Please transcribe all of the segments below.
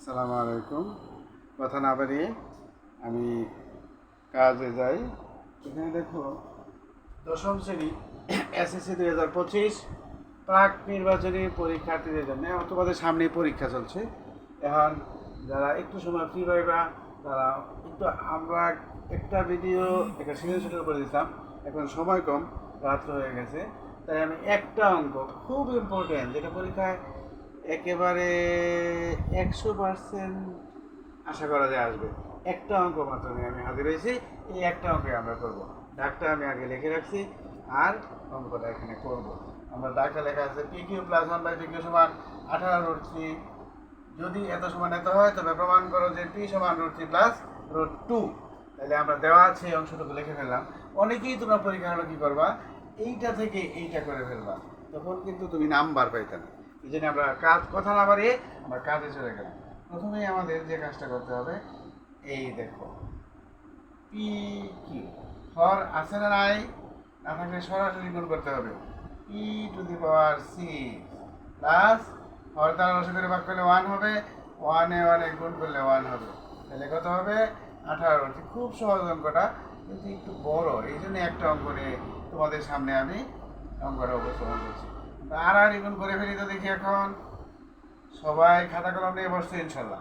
আসসালামু আলাইকুম। কথা না বাড়িয়ে আমি কাজে যাই। এখানে দেখো, দশম শ্রেণি এসএসসি দুই হাজার পঁচিশ, প্রাক নির্বাচনী পরীক্ষার্থীদের জন্য তোমাদের সামনেই পরীক্ষা চলছে। এখন যারা একটু সময় ফ্রি পাইবা, তারা একটু আমরা একটা ভিডিও একটা শুরু করে দিতাম। এখন সময় কম রাত্র হয়ে গেছে। তাই আমি একটা অঙ্ক খুব ইম্পর্টেন্ট যেটা পরীক্ষায় একেবারে একশো পার্সেন্ট আশা করা যায় আসবে। একটা অঙ্ক মাত্র নিয়ে আমি হাজির হয়েছি, এই একটা অঙ্কে আমরা করব। ডাকটা আমি আগে লিখে রাখছি আর অঙ্কটা এখানে করব। আমরা ডাকটা লেখা আছে P Q plus one by P Q সমান আঠারো রুট থ্রি যদি এত সমান এত হয়, তবে প্রমাণ করো যে পি সমান root three plus root two তাহলে আমরা দেওয়া আছে অংশটুকু লিখে ফেললাম। অনেকেই তোমরা পরীক্ষা হলো কী করবা? এইটা থেকে এইটা করে ফেলবা। তখন কিন্তু তুমি নাম্বার পাইতে না। এই আমরা কাজ, কথা না বাড়িয়ে আমরা কাজে চলে গেলাম। প্রথমেই আমাদের যে কাজটা করতে হবে, এই দেখো। পি কিউ হর আছে না নাই? না থাকলে সরাসরি গুণ করতে হবে। P to the power six plus হর দ্বারা রসে করে ভাগ করলে ওয়ান হবে ওয়ানে ওয়ানে গুণ করলে ওয়ান হবে। তাহলে কত হবে? আঠারো। খুব সহজ অঙ্কটা, কিন্তু একটু বড়। এই জন্য একটা অঙ্ক নিয়ে তোমাদের সামনে আমি অঙ্কটা উপস্থাপন করছি। আর আর গুণ করে ফেলি তো দেখি এখন। সবাই খাতা কলম নিয়ে বসছে, ইনশাল্লাহ।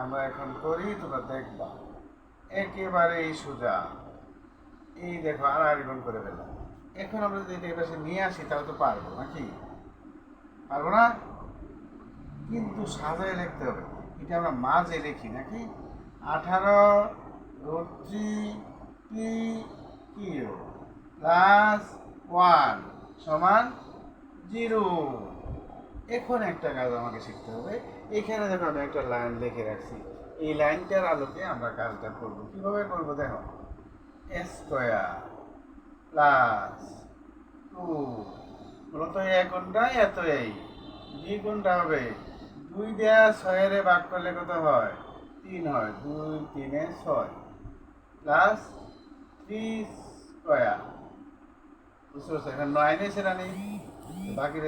আমরা এখন করি, তোমরা দেখবা। একেবারেই সোজা। এই দেখো, আর আর গুণ করে ফেললাম। এখন আমরা যদি এটা এপাশে নিয়ে আসি, তাহলে তো পারব, নাকি? পারব না? কিন্তু সাজায় লিখতে হবে। এটা আমরা মাঝে লিখি, নাকি? আঠারো root P Q plus one সমান জিরো। এখন একটা কাজ আমাকে শিখতে হবে। এখানে দেখো আমি একটা লাইন লিখে রাখছি। এই লাইনটার আলোকে আমরা কাজটা করব। কীভাবে করব দেখো? স্কোয়ার প্লাস টু মূলত এক ঘণ্টা এত এই। দুই ঘণ্টা হবে? দুই দেয়া ছয়ের ভাগ করলে কত হয়? তিন হয়। দুই তিনে ছয়। প্লাস থ্রি স্কোয়ার বুঝতে পারছ? এখানে নয় নিয়েছে না নেই। বাকি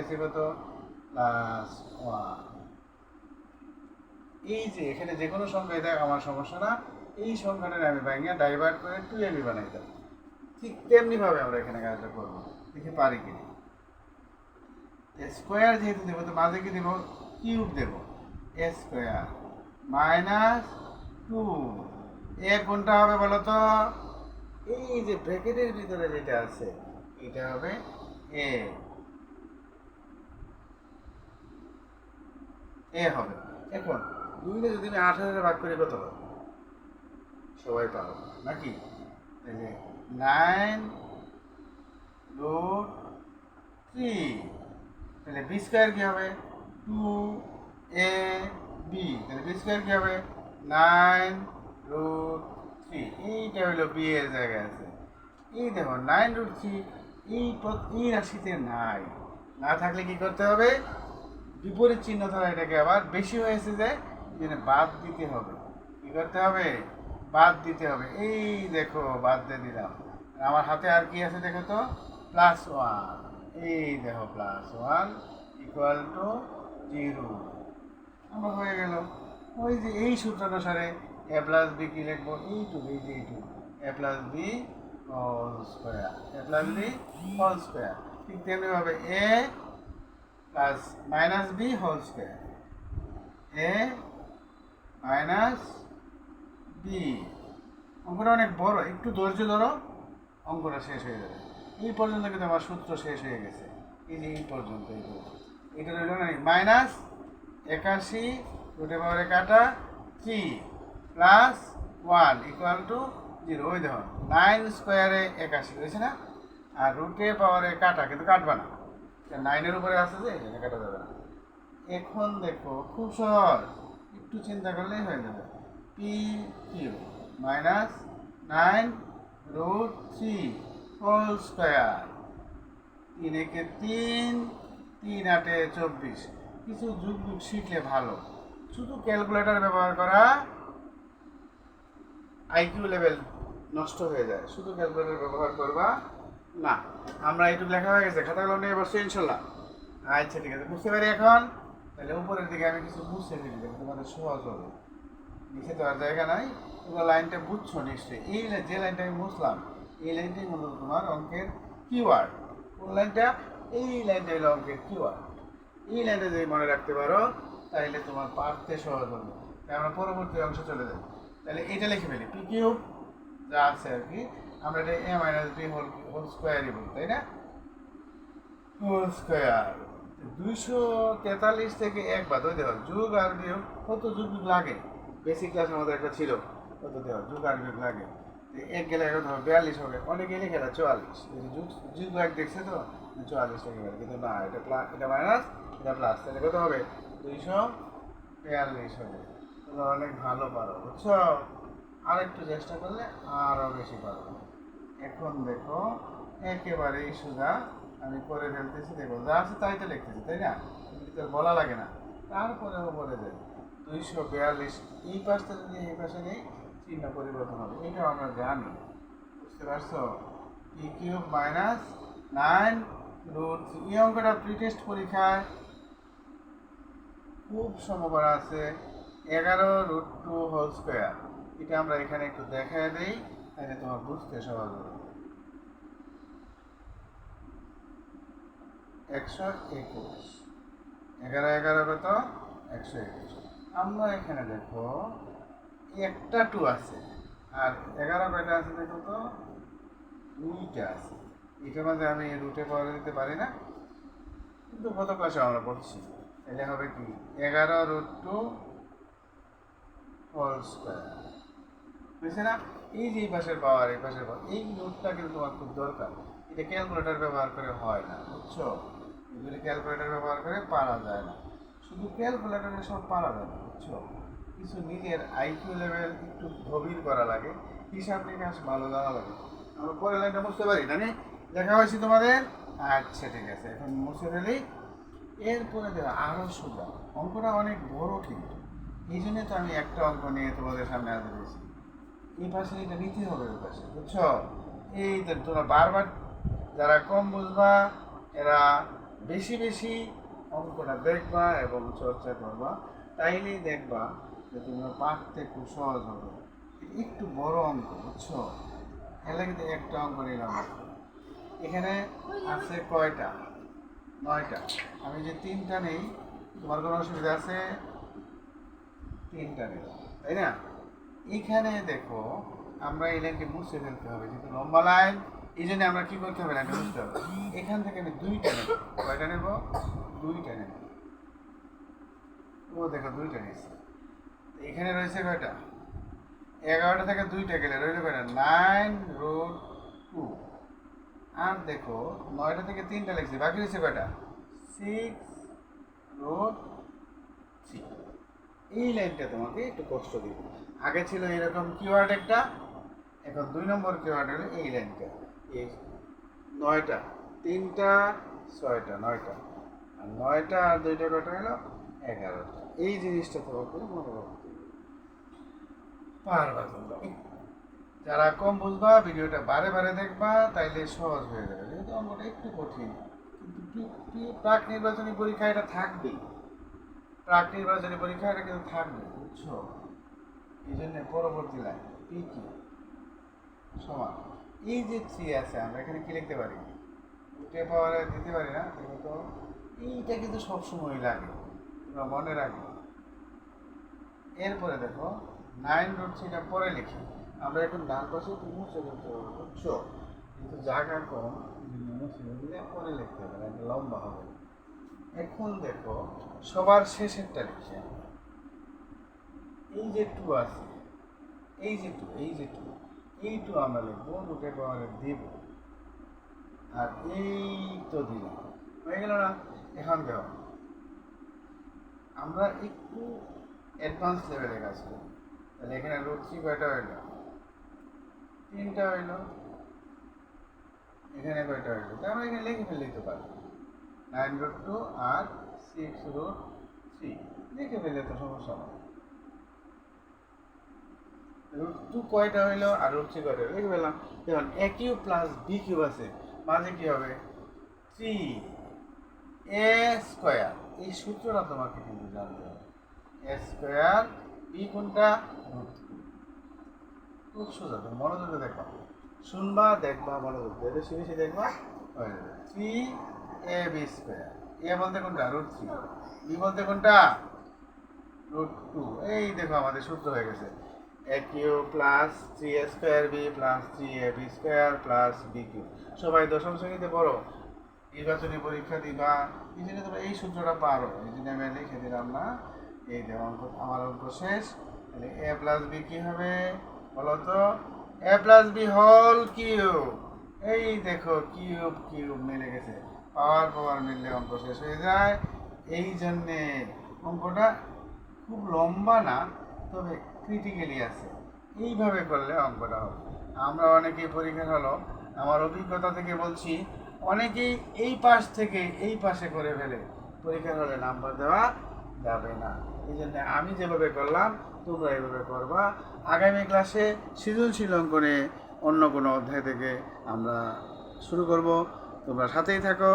প্লাস ওয়ান এই যে, এখানে যে কোনো সংখ্যায় দেখ, আমার সমস্যা না। এই সংখ্যাটা আমি ভাঙিয়ে ডাইভার্ট করে টু এমই বানাই দেবো। ঠিক তেমনিভাবে আমরা এখানে কাজটা করব। দেখি পারি কিনা স্কোয়ার যেহেতু দেবো, তো মাঝে কি দেবো? কিউব দেবো। স্কোয়ার মাইনাস টু এ কোনটা হবে বলো তো? এই যে ব্র্যাকেটের ভিতরে যেটা আছে, এটা হবে এ এ হবে এখন দুইটা যদি আমি আঠারো ভাগ করি কত হবে? সবাই পাবো নাকি? Nine root three. তাহলে বি স্কোয়ার কী হবে? Two A B. তাহলে বি স্কোয়ার কী হবে? Nine root three. এইটা হলো বি এর জায়গায় আছে। এই দেখো নাইন রুট থ্রি এই এই রাশিতে নাই। না থাকলে কি করতে হবে? বিপরীত চিহ্ন দ্বারা এটাকে আবার বেশি হয়েছে যে বাদ দিতে হবে। কি করতে হবে? বাদ দিতে হবে। এই দেখো, বাদ দিয়ে দিলাম। আমার হাতে আর কি আছে দেখো তো? প্লাস ওয়ান এই দেখো plus one equal to zero আমার হয়ে গেল। ওই যে এই সূত্র অনুসারে এ প্লাস বি কি লিখব? এই টু এই যে এই two A plus B whole square A plus B whole square ঠিক তেমনিভাবে A plus minus B whole square A minus B অঙ্কটা অনেক বড়, একটু ধৈর্য ধরো, অঙ্কটা শেষ হয়ে যাবে। এই পর্যন্ত কিন্তু আমার সূত্র শেষ হয়ে গেছে। এই যে এই পর্যন্ত। এটা রইল না মাইনাস একাশি রুটে পাওয়ারে কাটা three plus one equal to zero ওই দেখো নাইন স্কোয়ারে একাশি হয়েছে না? আর রুটে পাওয়ারে কাটা কিন্তু কাটবা না। নাইনের উপরে আছে যে জন্য কাটা যাবে না। এখন দেখো, খুব সহজ। একটু চিন্তা করলেই হয়ে যাবে। P cube minus nine root three whole square তিন একে তিন তিন আটে চব্বিশ। কিছু যুগ যুগ শিখলে ভালো। শুধু ক্যালকুলেটর ব্যবহার করা আইকিউ লেভেল নষ্ট হয়ে যায়। শুধু ক্যালকুলেটর ব্যবহার করবা না, আমরা একটু লেখা হয়ে গেছে, খাতা কলম নিয়ে বসছি ইনশাল্লাহ আচ্ছা ঠিক আছে, বুঝতে পারি এখন? তাহলে উপরের দিকে আমি কিছু ফেলি যাতে তোমাদের সহজ হবে। লিখে দেওয়ার জায়গা নাই, তোমরা লাইনটা বুঝছ নিশ্চয়ই। এই যে লাইনটা আমি মুছলাম এই লাইনটাই মূলত তোমার অঙ্কের কিওয়ার্ড কোন লাইনটা? এই লাইনটা হলো অঙ্কের কিওয়ার্ড এই লাইনটা যদি মনে রাখতে পারো তাহলে তোমার পারতে সহজ হবে। তাই আমরা পরবর্তী অংশ চলে যাই। তাহলে এটা লিখে ফেলি পি কিউব যা আছে আর কি আমরা এটা A minus B whole whole স্কোয়ারই বলি তাই না? হোল স্কোয়ার দুইশো তেতাল্লিশ থেকে এক বাদ ওই দেখো যুগ আর বিয়োগ কত যুগ লাগে? বেসিক ক্লাসের মধ্যে একটা ছিল, কত দেখো যুগ আর বিয়োগ লাগে। এক গেলে এখন ধরো বিয়াল্লিশ হবে। অনেকে লিখে না চুয়াল্লিশ। যুগ যুগ এক দেখছে তো? চুয়াল্লিশ থেকে গেলে কিন্তু না, এটা প্লাস এটা মাইনাস এটা প্লাস তাহলে কত হবে? দুইশো বিয়াল্লিশ হবে। তোমরা অনেক ভালো পারো, বুঝছ? আর একটু চেষ্টা করলে আরও বেশি পারো। এখন দেখো, একেবারেই সোজা আমি করে ফেলতেছি, দেখো, যা আছে তাই তো লিখতেছি, তাই না? তো বলা লাগে না। তারপরেও বলে যাই দুইশো বিয়াল্লিশ, এই পাশটা যদি এই পাশে নেই, চিহ্ন পরিবর্তন হবে। এটাও আমরা জানি। বুঝতে পারছ? P cube minus nine root এই অঙ্কটা প্রি টেস্ট পরীক্ষায় খুব সম্ভাবনা আছে, এগারো রুট টু হোল স্কোয়ার এটা আমরা এখানে একটু দেখায় দিই, তাহলে তোমার বুঝতে সহজ হবে। একশো একুশ। এগারো এগারো কত? একশো একুশ। আমরা এখানে দেখো, একটা টু আছে। আর এগারো কয়টা আছে দেখো তো? দুইটা আছে। এটার মাঝে আমি রুটে পাওয়া দিতে পারি না। কিন্তু কত ক্লাসে আমরা পড়ছি? তাহলে হবে কি? এগারো রুট টু হোল স্কোয়ার বুঝছে না? এই যে এই পাশের পাওয়ার এই পাশের পাওয়ার এই নোটটা কিন্তু তোমার খুব দরকার। এটা ক্যালকুলেটর ব্যবহার করে হয় না, বুঝছ? এগুলি ক্যালকুলেটর ব্যবহার করে পারা যায় না। শুধু ক্যালকুলেটরে সব পারা যায় না বুঝছ? কিছু নিজের আইকিউ লেভেল একটু গভীর করা লাগে, হিসাব নিকাশ ভালো জানা লাগে। আমরা পরের লাইনটা বুঝতে পারি, না দেখা হয়েছে তোমাদের? আচ্ছা ঠিক আছে, এখন মুছে ফেলি। এরপরে দেখো আরও সোজা। অঙ্কটা অনেক বড় কিন্তু। এই জন্য তো আমি একটা অঙ্ক নিয়ে তোমাদের সামনে আনতে দিয়েছি এই পাশে এটা নিতে হবে, ওই পাশে, বুঝছ? এই তোমরা বারবার যারা কম বুঝবা, এরা বেশি বেশি অঙ্কটা দেখবা এবং চর্চা করবা। তাইলেই দেখবা যে তোমরা পারতে খুব সহজ হবে। একটু বড় অঙ্ক, বুঝছ? এলে কিন্তু একটা অঙ্ক নিলাম এখানে আছে কয়টা? নয়টা। আমি যে তিনটা নেই, তোমার কোনো অসুবিধা আছে? তিনটা নেই, তাই না? এখানে দেখো, আমরা এই লাইনটি মুছে ফেলতে হবে, যেহেতু লম্বা লাইন। এই জন্য আমরা কি করতে হবে লাইনটা বুঝতে হবে। এখান থেকে আমি দুইটা নেব। কয়টা নেব? দুইটা নেব। ও, দেখো, দুইটা নিয়েছি। এখানে রয়েছে কয়টা? এগারোটা থেকে দুইটা গেলে রইল কয়টা? Nine root two. আর দেখো, নয়টা থেকে তিনটা লিখছি। বাকি রয়েছে কয়টা? Six root three. এই লাইনটা তোমাকে একটু কষ্ট দিবে। আগে ছিল এরকম কিওয়ার্ড একটা, এখন দুই নম্বর কিওয়ার্ড হলো এই লাইনটা। নয়টা। তিনটা, ছয়টা, নয়টা। আর নয়টা আর দুইটা কটা হলো এগারোটা। এই জিনিসটা তোমাকে মনে রাখতে। পারবা যারা কম বুঝবা, ভিডিওটা বারে বারে দেখবা, তাইলে সহজ হয়ে যাবে। যেহেতু অঙ্কটা একটু কঠিন, কিন্তু প্রি- প্রি- প্রাক নির্বাচনী পরীক্ষা এটা থাকবেই। প্রাক নির্বাচনী পরীক্ষা এটা কিন্তু থাকবে, বুঝছ? এই জন্য পরবর্তী লাইন, পি কি? সমান। এই যে থ্রি আছে, আমরা এখানে কি লিখতে পারি? উঠে পাওয়ারে দিতে পারি না তো এইটা কিন্তু সবসময় লাগে, তোমরা মনে রাখবে। এরপরে দেখো নাইন রুট থ্রিটা পরে লিখি। আমরা এখন ডান পাশে ফেলতে হবে বুঝছ? কিন্তু জায়গা কম পরে লিখতে হবে একটা লম্বা হবে। এখন দেখো, সবার শেষেরটা লিখি। এই যে টু আছে, এই যে টু এই যে টু এই টু আমরা লিখব রুটে পাওয়ারে দেব। আর এই তো দিলাম হয়ে গেল না এখন দেখো আমরা একটু অ্যাডভান্স লেভেলে কাজ করি। তাহলে এখানে রুট থ্রি কয়টা হইল? তিনটা হইল। এখানে কয়টা হইল? তা আমরা এখানে লিখে ফেলে দিতে পারি। নাইন রুট টু আর সিক্স রুট থ্রি লিখে ফেলে তো সমস্যা নেই। রুট টু কয়টা হইল? আর রুট থ্রি কয়টা লিখে ফেললাম দেখুন A cube plus B cube আছে। মাঝে কি হবে? থ্রি এ স্কোয়ার এই সূত্রটা তোমাকে কিন্তু জানতে হবে। এ স্কোয়ার বি কোনটা? রুট খুব সোজা, তুমি মনোযোগে দেখবা শুনবা, দেখবা, মনোযোগ দিয়ে। বেশি বেশি দেখবা। হয়ে যাবে। Three A B square A বলতে কোনটা? রুট থ্রি বি বলতে কোনটা? রুট টু এই দেখো, আমাদের সূত্র হয়ে গেছে। A cube plus three A square B plus three A B square plus B cube সবাই দশম শ্রেণীতে পড়ো, নির্বাচনী পরীক্ষা দিবা, এই জন্য তোমরা এই সূত্রটা পারো। এই জন্য আমি লিখে দিলাম না। এই দেখো অঙ্ক, আমার অঙ্ক শেষ। তাহলে এ প্লাস বি কি হবে? বলো A plus B whole cube এই দেখো কিউব কিউব মিলে গেছে। পাওয়ার পাওয়ার মিললে অঙ্ক শেষ হয়ে যায়। এই জন্যে অঙ্কটা খুব লম্বা না, তবে ক্রিটিক্যালি আছে এইভাবে করলে অঙ্কটা হবে। আমরা অনেকেই পরীক্ষা হলো, আমার অভিজ্ঞতা থেকে বলছি, অনেকেই এই পাশ থেকে এই পাশে করে ফেলে। পরীক্ষার হলে নাম্বার দেওয়া যাবে না। এই জন্য আমি যেভাবে করলাম, তোমরা এইভাবে করবা। আগামী ক্লাসে সৃজনশীল অঙ্কনে অন্য কোনো অধ্যায় থেকে আমরা শুরু করব। তোমরা সাথেই থাকো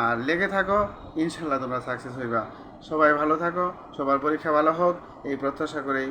আর লেগে থাকো। ইনশাল্লাহ তোমরা সাকসেস হইবা। সবাই ভালো থাকো, সবার পরীক্ষা ভালো হোক, এই প্রত্যাশা করেই